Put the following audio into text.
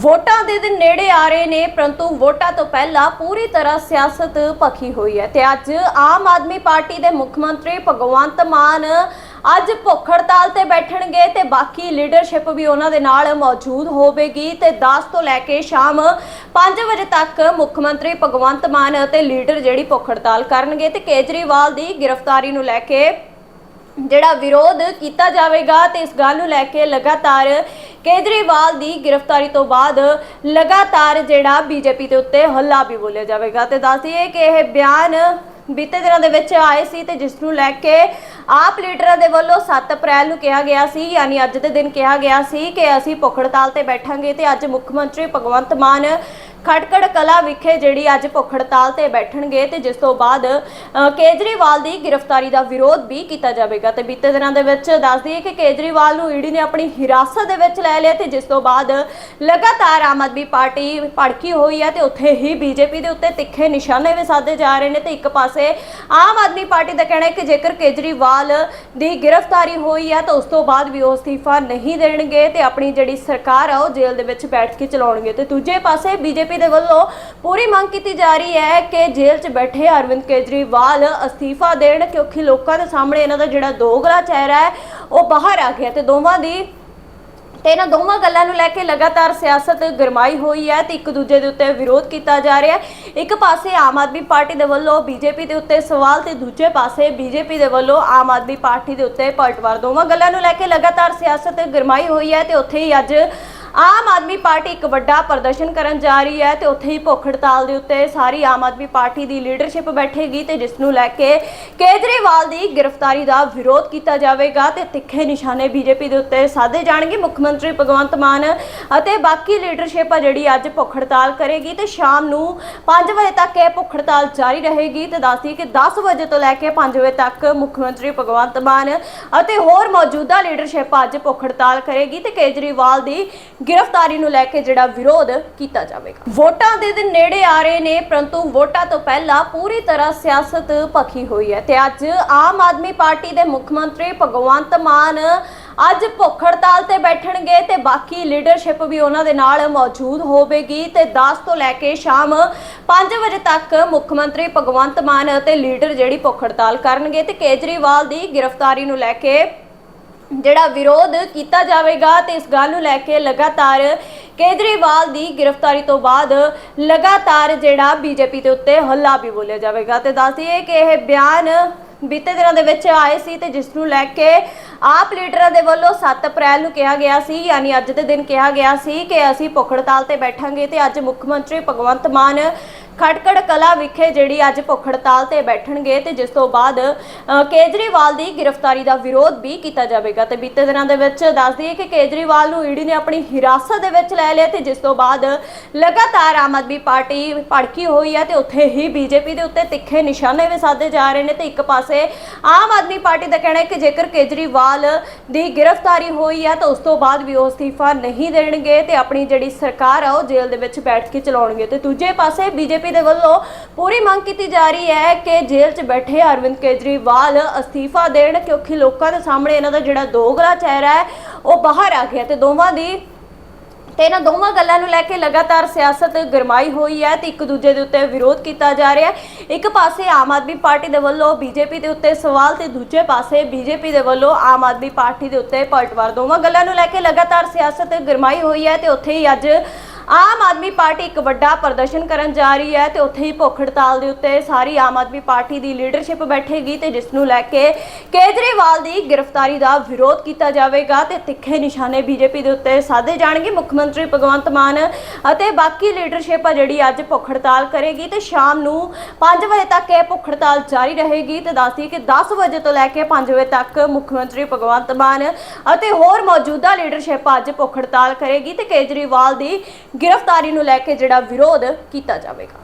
ਵੋਟਾਂ ਦੇ ਦਿਨ ਨੇੜੇ ਆ ਰਹੇ ਨੇ, ਪਰੰਤੂ ਵੋਟਾਂ ਤੋਂ ਪਹਿਲਾਂ ਪੂਰੀ ਤਰ੍ਹਾਂ ਸਿਆਸਤ ਭਖੀ ਹੋਈ ਹੈ ਤੇ ਅੱਜ ਆਮ ਆਦਮੀ ਪਾਰਟੀ ਦੇ ਮੁੱਖ ਮੰਤਰੀ ਭਗਵੰਤ ਮਾਨ ਅੱਜ ਭੁੱਖ ਹੜਤਾਲ ਤੇ ਬੈਠਣਗੇ ਤੇ ਬਾਕੀ ਲੀਡਰਸ਼ਿਪ ਵੀ ਉਹਨਾਂ ਦੇ ਨਾਲ ਮੌਜੂਦ ਹੋਵੇਗੀ ਤੇ 10 ਤੋਂ ਲੈ ਕੇ ਸ਼ਾਮ 5 ਵਜੇ ਤੱਕ ਮੁੱਖ ਮੰਤਰੀ ਭਗਵੰਤ ਮਾਨ ਅਤੇ ਲੀਡਰ ਜਿਹੜੀ ਭੁੱਖ ਹੜਤਾਲ ਕਰਨਗੇ ਤੇ ਕੇਜਰੀਵਾਲ ਦੀ ਗ੍ਰਿਫਤਾਰੀ ਨੂੰ ਲੈ ਕੇ ਜਿਹੜਾ ਵਿਰੋਧ ਕੀਤਾ ਜਾਵੇਗਾ ਤੇ ਇਸ ਗੱਲ ਨੂੰ ਲੈ ਕੇ ਲਗਾਤਾਰ ਕੇਜਰੀਵਾਲ ਦੀ ਗ੍ਰਿਫਤਾਰੀ ਤੋਂ ਬਾਅਦ ਲਗਾਤਾਰ ਜਿਹੜਾ ਬੀਜੇਪੀ ਦੇ ਉੱਤੇ ਹੱਲਾ ਵੀ ਬੋਲਿਆ ਜਾਵੇਗਾ। ਤੇ ਦੱਸ ਦਈਏ ਕਿ ਇਹ ਬਿਆਨ ਬੀਤੇ ਦਿਨਾਂ ਦੇ ਵਿੱਚ ਆਏ ਸੀ ਤੇ ਜਿਸ ਨੂੰ ਲੈ ਕੇ ਆਪ ਲੀਡਰਾਂ ਦੇ ਵੱਲੋਂ 7 ਅਪ੍ਰੈਲ ਨੂੰ ਕਿਹਾ ਗਿਆ ਸੀ, ਯਾਨੀ ਅੱਜ ਦੇ ਦਿਨ ਕਿਹਾ ਗਿਆ ਸੀ ਕਿ ਅਸੀਂ ਭੁੱਖ ਹੜਤਾਲ ਤੇ ਬੈਠਾਂਗੇ ਤੇ ਅੱਜ ਮੁੱਖ ਮੰਤਰੀ ਭਗਵੰਤ ਮਾਨ ਖਟਕੜ ਕਲਾ ਵਿਖੇ ਜਿਹੜੀ ਅੱਜ ਭੁੱਖ ਹੜਤਾਲ ਤੇ ਬੈਠਣਗੇ ਤੇ ਜਿਸ ਤੋਂ ਬਾਅਦ ਕੇਜਰੀਵਾਲ ਦੀ ਗ੍ਰਿਫਤਾਰੀ ਦਾ ਵਿਰੋਧ ਵੀ ਕੀਤਾ ਜਾਵੇਗਾ। ਤੇ ਬੀਤੇ ਦਿਨਾਂ ਦੇ ਵਿੱਚ ਦੱਸ ਦਈਏ ਕਿ ਕੇਜਰੀਵਾਲ ਨੂੰ ਈਡੀ ਨੇ ਆਪਣੀ ਹਿਰਾਸਤ ਦੇ ਵਿੱਚ ਲੈ ਲਿਆ ਤੇ ਜਿਸ ਤੋਂ ਬਾਅਦ ਲਗਾਤਾਰ ਆਮ ਆਦਮੀ ਪਾਰਟੀ ਭੜਕੀ ਹੋਈ ਹੈ ਤੇ ਉੱਥੇ ਹੀ ਬੀਜੇਪੀ ਦੇ ਉੱਤੇ ਤਿੱਖੇ ਨਿਸ਼ਾਨੇ ਵੀ ਸਾਧੇ ਜਾ ਰਹੇ ਨੇ ਤੇ ਇੱਕ ਪਾਸੇ ਆਮ ਆਦਮੀ ਪਾਰਟੀ ਦਾ ਕਹਿਣਾ ਹੈ ਕਿ ਜੇਕਰ ਕੇਜਰੀਵਾਲ ਦੀ ਗ੍ਰਿਫਤਾਰੀ ਹੋਈ ਹੈ ਤਾਂ ਉਸ ਤੋਂ ਬਾਅਦ ਵੀ ਉਹ ਅਸਤੀਫਾ ਨਹੀਂ ਦੇਣਗੇ ਤੇ ਆਪਣੀ ਜਿਹੜੀ ਸਰਕਾਰ ਆ ਉਹ ਜੇਲ੍ਹ ਦੇ ਵਿੱਚ ਬੈਠ ਕੇ ਚਲਾਉਣਗੇ। ਤੇ ਦੂਜੇ ਪਾਸੇ ਬੀਜੇਪੀ ਦੇ ਵੱਲੋਂ ਪੂਰੀ ਮੰਗ ਕੀਤੀ ਜਾ ਰਹੀ ਹੈ ਕਿ ਜੇਲ੍ਹ 'ਚ ਬੈਠੇ ਅਰਵਿੰਦ ਕੇਜਰੀਵਾਲ ਅਸਤੀਫਾ ਦੇਣ, ਕਿਉਂਕਿ ਲੋਕਾਂ ਦੇ ਸਾਹਮਣੇ ਇਹਨਾਂ ਦਾ ਜਿਹੜਾ ਦੋਗਲਾ ਚਿਹਰਾ ਹੈ, ਉਹ ਬਾਹਰ ਆ ਗਿਆ ਤੇ ਦੋਵਾਂ ਦੀ ਤੇ ਇਹਨਾਂ ਦੋਵਾਂ ਗੱਲਾਂ ਨੂੰ ਲੈ ਕੇ ਲਗਾਤਾਰ ਸਿਆਸਤ ਗਰਮਾਈ ਹੋਈ ਹੈ ਤੇ ਇੱਕ ਦੂਜੇ ਦੇ ਉੱਤੇ ਵਿਰੋਧ ਕੀਤਾ ਜਾ ਰਿਹਾ ਹੈ। ਇੱਕ ਪਾਸੇ ਆਮ ਆਦਮੀ ਪਾਰਟੀ ਦੇ ਵੱਲੋਂ ਬੀਜੇਪੀ ਦੇ ਉੱਤੇ ਸਵਾਲ ਤੇ ਦੂਜੇ ਪਾਸੇ ਬੀਜੇਪੀ ਦੇ ਵੱਲੋਂ ਆਮ ਆਦਮੀ ਪਾਰਟੀ ਦੇ ਉੱਤੇ ਪਲਟਵਾਰ ਦੋਵਾਂ ਗੱਲਾਂ ਨੂੰ ਲੈ ਕੇ ਲਗਾਤਾਰ ਸਿਆਸਤ ਗਰਮਾਈ ਹੋਈ ਹੈ ਤੇ ਉੱਥੇ ਹੀ ਅੱਜ ਆਮ ਆਦਮੀ ਪਾਰਟੀ ਇੱਕ ਵੱਡਾ ਪ੍ਰਦਰਸ਼ਨ ਕਰਨ ਜਾ ਰਹੀ ਹੈ ਤੇ ਉੱਥੇ ਹੀ ਭੁੱਖ ਹੜਤਾਲ ਦੇ ਉੱਤੇ ਸਾਰੀ ਆਮ ਆਦਮੀ ਪਾਰਟੀ ਦੀ ਲੀਡਰਸ਼ਿਪ ਬੈਠੇਗੀ ਤੇ ਜਿਸ ਨੂੰ ਲੈ ਕੇ ਕੇਜਰੀਵਾਲ ਦੀ ਗ੍ਰਿਫਤਾਰੀ ਦਾ ਵਿਰੋਧ ਕੀਤਾ ਜਾਵੇਗਾ ਤੇ ਤਿੱਖੇ ਨਿਸ਼ਾਨੇ ਬੀਜੇਪੀ ਦੇ ਉੱਤੇ ਸਾਧੇ ਜਾਣਗੇ ਮੁੱਖ ਮੰਤਰੀ ਭਗਵੰਤ ਮਾਨ ਅਤੇ ਬਾਕੀ ਲੀਡਰਸ਼ਿਪ ਆ ਜਿਹੜੀ ਅੱਜ ਭੁੱਖ ਹੜਤਾਲ ਕਰੇਗੀ ਤੇ ਸ਼ਾਮ ਨੂੰ 5 ਵਜੇ ਤੱਕ ਇਹ ਭੁੱਖ ਹੜਤਾਲ ਜਾਰੀ ਰਹੇਗੀ ਤੇ ਦੱਸਦੀ ਕਿ 10 ਵਜੇ ਤੋਂ ਲੈ ਕੇ 5 ਵਜੇ ਤੱਕ ਮੁੱਖ ਮੰਤਰੀ ਭਗਵੰਤ ਮਾਨ ਅਤੇ ਹੋਰ ਮੌਜੂਦਾ ਲੀਡਰਸ਼ਿਪ ਅੱਜ ਭੁੱਖ ਹੜਤਾਲ ਕਰੇਗੀ ਤੇ ਕੇਜਰੀਵਾਲ ਦੀ ਗ੍ਰਿਫਤਾਰੀ ਨੂੰ ਲੈ ਕੇ ਜਿਹੜਾ ਵਿਰੋਧ ਕੀਤਾ ਜਾਵੇਗਾ। ਵੋਟਾਂ ਦੇ ਦਿਨ ਨੇੜੇ ਆ ਰਹੇ ਨੇ, ਪਰੰਤੂ ਵੋਟਾਂ ਤੋਂ ਪਹਿਲਾਂ ਪੂਰੀ ਤਰ੍ਹਾਂ ਸਿਆਸਤ ਭਖੀ ਹੋਈ ਹੈ ਤੇ ਅੱਜ ਆਮ ਆਦਮੀ ਪਾਰਟੀ ਦੇ ਮੁੱਖ ਮੰਤਰੀ ਭਗਵੰਤ ਮਾਨ ਅੱਜ ਭੁੱਖ ਹੜਤਾਲ ਤੇ ਬੈਠਣਗੇ ਤੇ ਬਾਕੀ ਲੀਡਰਸ਼ਿਪ ਵੀ ਉਹਨਾਂ ਦੇ ਨਾਲ ਮੌਜੂਦ ਹੋਵੇਗੀ ਤੇ 10 ਤੋਂ ਲੈ ਕੇ ਸ਼ਾਮ 5 ਵਜੇ ਤੱਕ ਮੁੱਖ ਮੰਤਰੀ ਭਗਵੰਤ ਮਾਨ ਅਤੇ ਲੀਡਰ ਜਿਹੜੀ ਭੁੱਖ ਹੜਤਾਲ ਕਰਨਗੇ ਤੇ ਕੇਜਰੀਵਾਲ ਦੀ ਗ੍ਰਿਫਤਾਰੀ ਨੂੰ ਲੈ ਕੇ ਜਿਹੜਾ ਵਿਰੋਧ ਕੀਤਾ ਜਾਵੇਗਾ ਤੇ ਇਸ ਗੱਲ ਨੂੰ ਲੈ ਕੇ ਲਗਾਤਾਰ ਕੇਜਰੀਵਾਲ ਦੀ ਗ੍ਰਿਫਤਾਰੀ ਤੋਂ ਬਾਅਦ ਲਗਾਤਾਰ ਜਿਹੜਾ ਬੀਜੇਪੀ ਦੇ ਉੱਤੇ ਹੱਲਾ ਵੀ ਬੋਲਿਆ ਜਾਵੇਗਾ। ਤੇ ਦੱਸ ਦਈਏ ਕਿ ਇਹ ਬਿਆਨ ਬੀਤੇ ਦਿਨਾਂ ਦੇ ਵਿੱਚ ਆਏ ਸੀ ਤੇ ਜਿਸ ਨੂੰ ਲੈ ਕੇ ਆਪ ਲੀਡਰਾਂ ਦੇ ਵੱਲੋਂ 7 ਅਪ੍ਰੈਲ ਨੂੰ ਕਿਹਾ ਗਿਆ ਸੀ, ਯਾਨੀ ਅੱਜ ਦੇ ਦਿਨ ਕਿਹਾ ਗਿਆ ਸੀ ਕਿ ਅਸੀਂ ਭੁੱਖ ਹੜਤਾਲ ਤੇ ਬੈਠਾਂਗੇ ਤੇ ਅੱਜ ਮੁੱਖ ਮੰਤਰੀ ਭਗਵੰਤ ਮਾਨ ਖਟਕੜ ਕਲਾ ਵਿਖੇ ਜਿਹੜੀ ਅੱਜ ਭੁੱਖ ਹੜਤਾਲ ਤੇ ਬੈਠਣਗੇ ਤੇ ਜਿਸ ਤੋਂ ਬਾਅਦ ਕੇਜਰੀਵਾਲ ਦੀ ਗ੍ਰਿਫਤਾਰੀ ਦਾ ਵਿਰੋਧ ਵੀ ਕੀਤਾ ਜਾਵੇਗਾ। ਤੇ ਬੀਤੇ ਦਿਨਾਂ ਦੇ ਵਿੱਚ ਦੱਸ ਦਈਏ ਕਿ ਕੇਜਰੀਵਾਲ ਨੂੰ ਈਡੀ ਨੇ ਆਪਣੀ ਹਿਰਾਸਤ ਦੇ ਵਿੱਚ ਲੈ ਲਿਆ ਤੇ ਜਿਸ ਤੋਂ ਬਾਅਦ ਲਗਾਤਾਰ ਆਮ ਆਦਮੀ ਪਾਰਟੀ ਭੜਕੀ ਹੋਈ ਹੈ ਤੇ ਉੱਥੇ ਹੀ ਬੀਜੇਪੀ ਦੇ ਉੱਤੇ ਤਿੱਖੇ ਨਿਸ਼ਾਨੇ ਵੀ ਸਾਧੇ ਜਾ ਰਹੇ ਨੇ ਤੇ ਇੱਕ ਪਾਸੇ ਆਮ ਆਦਮੀ ਪਾਰਟੀ ਦਾ ਕਹਿਣਾ ਹੈ ਕਿ ਜੇਕਰ ਕੇਜਰੀਵਾਲ ਦੀ ਗ੍ਰਿਫਤਾਰੀ ਹੋਈ ਹੈ ਤਾਂ ਉਸ ਤੋਂ ਬਾਅਦ ਵੀ ਉਹ ਅਸਤੀਫਾ ਨਹੀਂ ਦੇਣਗੇ ਤੇ ਆਪਣੀ ਜਿਹੜੀ ਸਰਕਾਰ ਆ ਉਹ ਜੇਲ੍ਹ ਦੇ ਵਿੱਚ ਬੈਠ ਕੇ ਚਲਾਉਣਗੇ। ਤੇ ਦੂਜੇ ਪਾਸੇ ਬੀਜੇਪੀ ਦੇ ਵੱਲੋਂ ਪੂਰੀ ਮੰਗ ਕੀਤੀ ਜਾ ਰਹੀ ਹੈ ਕਿ ਜੇਲ੍ਹ 'ਚ ਬੈਠੇ ਅਰਵਿੰਦ ਕੇਜਰੀਵਾਲ ਅਸਤੀਫਾ ਦੇਣ, ਕਿਉਂਕਿ ਲੋਕਾਂ ਦੇ ਸਾਹਮਣੇ ਇਹਨਾਂ ਦਾ ਜਿਹੜਾ ਦੋਗਲਾ ਚਿਹਰਾ ਹੈ, ਉਹ ਬਾਹਰ ਆ ਗਿਆ ਤੇ ਦੋਵਾਂ ਦੀ ਤੇ ਇਹਨਾਂ ਦੋਵਾਂ ਗੱਲਾਂ ਨੂੰ ਲੈ ਕੇ ਲਗਾਤਾਰ ਸਿਆਸਤ ਗਰਮਾਈ ਹੋਈ ਹੈ ਤੇ ਇੱਕ ਦੂਜੇ ਦੇ ਉੱਤੇ ਵਿਰੋਧ ਕੀਤਾ ਜਾ ਰਿਹਾ ਹੈ। ਇੱਕ ਪਾਸੇ ਆਮ ਆਦਮੀ ਪਾਰਟੀ ਦੇ ਵੱਲੋਂ ਬੀਜੇਪੀ ਦੇ ਉੱਤੇ ਸਵਾਲ ਤੇ ਦੂਜੇ ਪਾਸੇ ਬੀਜੇਪੀ ਦੇ ਵੱਲੋਂ ਆਮ ਆਦਮੀ ਪਾਰਟੀ ਦੇ ਉੱਤੇ ਪਲਟਵਾਰ। ਦੋਵਾਂ ਗੱਲਾਂ ਨੂੰ ਲੈ ਕੇ ਲਗਾਤਾਰ ਸਿਆਸਤ ਗਰਮਾਈ ਹੋਈ ਹੈ ਤੇ ਉੱਥੇ ਹੀ ਅੱਜ ਆਮ ਆਦਮੀ ਪਾਰਟੀ ਇੱਕ ਵੱਡਾ ਪ੍ਰਦਰਸ਼ਨ ਕਰਨ ਜਾ ਰਹੀ ਹੈ ਤੇ ਉੱਥੇ ਹੀ ਭੁੱਖ ਹੜਤਾਲ ਦੇ ਉੱਤੇ ਸਾਰੀ ਆਮ ਆਦਮੀ ਪਾਰਟੀ ਦੀ ਲੀਡਰਸ਼ਿਪ ਬੈਠੇਗੀ ਤੇ ਜਿਸ ਨੂੰ ਲੈ ਕੇ ਕੇਜਰੀਵਾਲ ਦੀ ਗ੍ਰਿਫਤਾਰੀ ਦਾ ਵਿਰੋਧ ਕੀਤਾ ਜਾਵੇਗਾ ਤੇ ਤਿੱਖੇ ਨਿਸ਼ਾਨੇ ਬੀਜੇਪੀ ਦੇ ਉੱਤੇ ਸਾਧੇ ਜਾਣਗੇ ਮੁੱਖ ਮੰਤਰੀ ਭਗਵੰਤ ਮਾਨ ਅਤੇ ਬਾਕੀ ਲੀਡਰਸ਼ਿਪ ਆ ਜਿਹੜੀ ਅੱਜ ਭੁੱਖ ਹੜਤਾਲ ਕਰੇਗੀ ਤੇ ਸ਼ਾਮ ਨੂੰ 5 ਵਜੇ ਤੱਕ ਇਹ ਭੁੱਖ ਹੜਤਾਲ ਜਾਰੀ ਰਹੇਗੀ ਤੇ ਦੱਸਦੀ ਕਿ 10 ਵਜੇ ਤੋਂ ਲੈ ਕੇ 5 ਵਜੇ ਤੱਕ ਮੁੱਖ ਮੰਤਰੀ ਭਗਵੰਤ ਮਾਨ ਅਤੇ ਹੋਰ ਮੌਜੂਦਾ ਲੀਡਰਸ਼ਿਪ ਅੱਜ ਭੁੱਖ ਹੜਤਾਲ ਕਰੇਗੀ ਤੇ ਕੇਜਰੀਵਾਲ ਦੀ ਗ੍ਰਿਫਤਾਰੀ ਨੂੰ ਲੈ ਕੇ ਜਿਹੜਾ ਵਿਰੋਧ ਕੀਤਾ ਜਾਵੇਗਾ।